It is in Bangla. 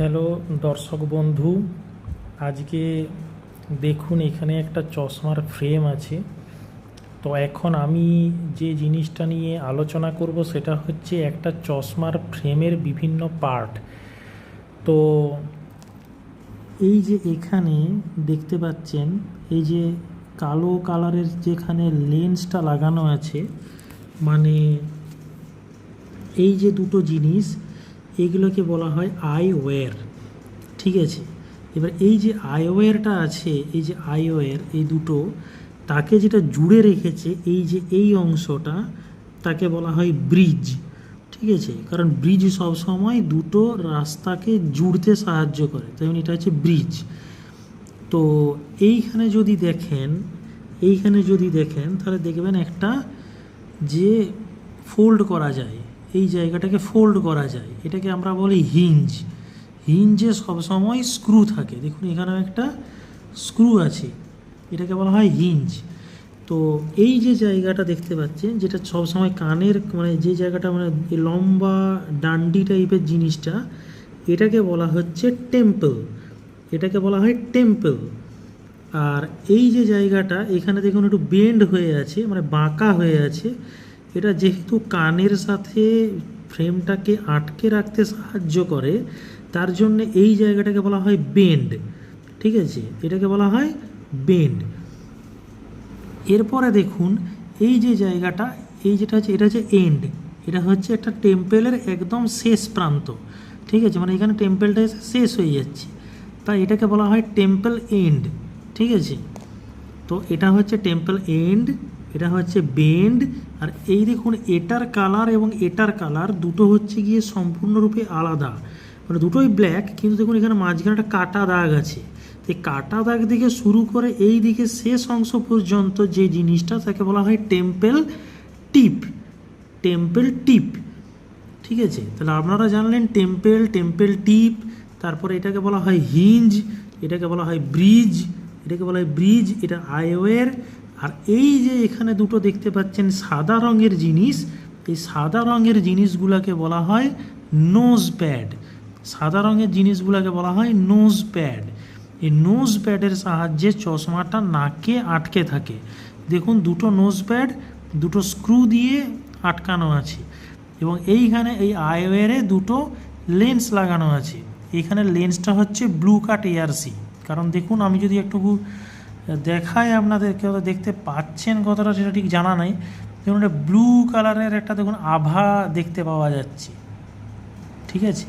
হ্যালো দর্শক বন্ধু, আজকে দেখুন এখানে একটা চশমার ফ্রেম আছে। তো এখন আমি যে জিনিসটা নিয়ে আলোচনা করব সেটা হচ্ছে একটা চশমার ফ্রেমের বিভিন্ন পার্ট তো এই যে এখানে দেখতে পাচ্ছেন, এই যে কালো কালারের যেখানে লেন্সটা লাগানো আছে মানে এই যে দুটো জিনিস এগুলোকে বলা হয় আই ওয়্যার ঠিক আছে? এবার এই যে আই ওয়্যারটা আছে, এই যে আই ওয়্যার এই দুটো, তাকে যেটা জুড়ে রেখেছে, এই যে এই অংশটা, তাকে বলা হয় ব্রিজ। ঠিক আছে? কারণ ব্রিজ সবসময় দুটো রাস্তাকে জুড়তে সাহায্য করে। তেমন এটা হচ্ছে ব্রিজ। তো এইখানে যদি দেখেন, এইখানে যদি দেখেন, তাহলে দেখবেন একটা যে ফোল্ড করা যায়। এই জায়গাটাকে ফোল্ড করা যায়। এটাকে আমরা বলি হিঞ্জ হিঞ্জে সবসময় স্ক্রু থাকে। দেখুন, এখানেও একটা স্ক্রু আছে। এটাকে বলা হয় হিঞ্জ তো এই যে জায়গাটা দেখতে পাচ্ছেন, যেটা সবসময় কানের মানে যে জায়গাটা মানে লম্বা ডান্ডি টাইপের জিনিসটা, এটাকে বলা হচ্ছে টেম্পল এটাকে বলা হয় টেম্পল আর এই যে জায়গাটা, এখানে দেখুন একটু বেন্ড হয়ে আছে মানে বাঁকা হয়ে আছে। এটা যেহেতু কানের সাথে ফ্রেমটাকে আটকে রাখতে সাহায্য করে, তার জন্য এই জায়গাটাকে বলা হয় বেন্ড, ঠিক আছে? এটাকে বলা হয় বেন্ড। এরপরে দেখুন, এই যে জায়গাটা, এই যেটা হচ্ছে, এটা হচ্ছে এন্ড, এটা হচ্ছে একটা টেম্পেলের একদম শেষ প্রান্ত, ঠিক আছে? মানে এখানে টেম্পেলটা এসে শেষ হয়ে যাচ্ছে। তাই এটাকে বলা হয় টেম্পল এন্ড, ঠিক আছে? তো এটা হচ্ছে টেম্পল এন্ড এটা হচ্ছে বেন্ড আর এই দেখুন এটার কালার এবং এটার কালার দুটো হচ্ছে গিয়ে সম্পূর্ণরূপে আলাদা। মানে দুটোই ব্ল্যাক কিন্তু দেখুন এখানে মাঝখানে একটা কাটা দাগ আছে। এই কাটা দাগ দিকে শুরু করে এই দিকে শেষ অংশ পর্যন্ত যে জিনিসটা, তাকে বলা হয় টেম্পেল টিপ টেম্পেল টিপ ঠিক আছে? তাহলে আপনারা জানলেন টেম্পেল টেম্পেল টিপ তারপরে এটাকে বলা হয় হিঞ্জ এটাকে বলা হয় ব্রিজ এটাকে বলা হয় ব্রিজ এটা আইওয়ের আর এই যে এখানে দুটো দেখতে পাচ্ছেন সাদা রঙের জিনিস, এই সাদা রঙের জিনিসগুলোকে বলা হয় নোজ প্যাড সাদা রঙের জিনিসগুলোকে বলা হয় নোজ প্যাড এই নোজ প্যাডের সাহায্যে চশমাটা নাকে আটকে থাকে। দেখুন, দুটো নোজ প্যাড দুটো স্ক্রু দিয়ে আটকানো আছে। এবং এইখানে এই আইওয়ারে দুটো লেন্স লাগানো আছে। এইখানে লেন্সটা হচ্ছে ব্লু কাট এয়ারসি কারণ দেখুন, আমি যদি একটু দেখাই আপনাদেরকে হয়তো দেখতে পাচ্ছেন কতটা সেটা ঠিক জানা নাই। দেখুন একটা ব্লু কালারের একটা দেখুন আভা দেখতে পাওয়া যাচ্ছে। ঠিক আছে?